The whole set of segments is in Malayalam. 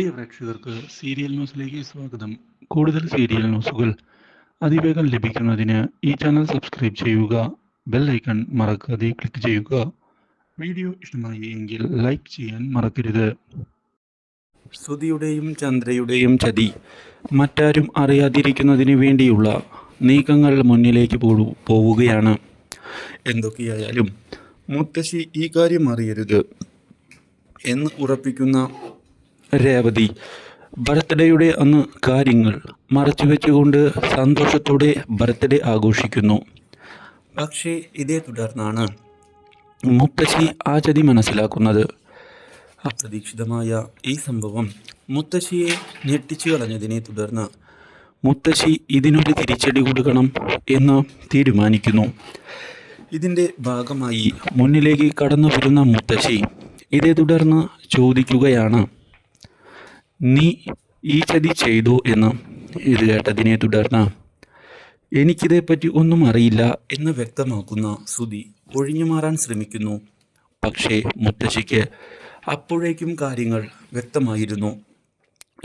പ്രിയ പ്രേക്ഷകർക്ക് സീരിയൽ ന്യൂസിലേക്ക് സ്വാഗതം. കൂടുതൽ സീരിയൽ ന്യൂസുകൾ അതിവേഗം ലഭിക്കുന്നതിന് ഈ ചാനൽ സബ്സ്ക്രൈബ് ചെയ്യുക ബെൽ ഐക്കൺ മറക്കാതെ ക്ലിക്ക് ചെയ്യുക. വീഡിയോ ഇഷ്ടമായി എങ്കിൽ ലൈക്ക് ചെയ്യാൻ മറക്കരുത്. ശ്രുതിയുടെയും ചന്ദ്രയുടെയും ചതി മറ്റാരും അറിയാതിരിക്കുന്നതിന് വേണ്ടിയുള്ള നീക്കങ്ങൾ മുന്നിലേക്ക് പോവുകയാണ്. എന്തൊക്കെയായാലും മുത്തശ്ശി ഈ കാര്യം അറിയരുത് എന്ന് ഉറപ്പിക്കുന്ന രേവതി. ബർത്ത്ഡേയുടെ അന്ന് കാര്യങ്ങൾ മറച്ചു വെച്ചുകൊണ്ട് സന്തോഷത്തോടെ ബർത്ത്ഡേ ആഘോഷിക്കുന്നു. പക്ഷേ ഇതേ തുടർന്നാണ് മുത്തശ്ശി ആ ചതി മനസ്സിലാക്കുന്നത്. അപ്രതീക്ഷിതമായ ഈ സംഭവം മുത്തശ്ശിയെ ഞെട്ടിച്ചു കളഞ്ഞതിനെ തുടർന്ന് മുത്തശ്ശി ഇതിനൊരു തിരിച്ചടി കൊടുക്കണം എന്ന് തീരുമാനിക്കുന്നു. ഇതിന്റെ ഭാഗമായി മുന്നിലേക്ക് കടന്നു വരുന്ന മുത്തശ്ശി ഇതേ തുടർന്ന് ചോദിക്കുകയാണ്. നീ ഈ ചതി ചെയ്തു എന്ന് ഇത് കേട്ടതിനെ തുടർന്ന് എനിക്കിതേപ്പറ്റി ഒന്നും അറിയില്ല എന്ന് വ്യക്തമാക്കുന്ന സുധി ഒഴിഞ്ഞു മാറാൻ ശ്രമിക്കുന്നു. പക്ഷേ മുത്തശ്ശിക്ക് അപ്പോഴേക്കും കാര്യങ്ങൾ വ്യക്തമായിരുന്നു.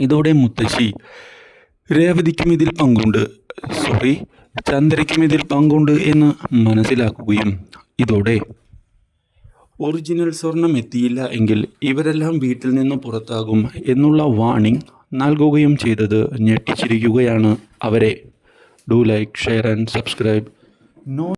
ഇതോടെ മുത്തശ്ശി രേവതിക്കും ഇതിൽ പങ്കുണ്ട്. സോറി ചന്ദ്രയ്ക്കും ഇതിൽ പങ്കുണ്ട് എന്ന് മനസ്സിലാക്കുകയും ഇതോടെ ഒറിജിനൽ സ്വർണം എത്തിയില്ല എങ്കിൽ ഇവരെല്ലാം വീട്ടിൽ നിന്ന് പുറത്താകും എന്നുള്ള വാണിംഗ് നൽകുകയും ചെയ്തത് ഞെട്ടിച്ചിരിക്കുകയാണ്. അവരെ do like share and subscribe. No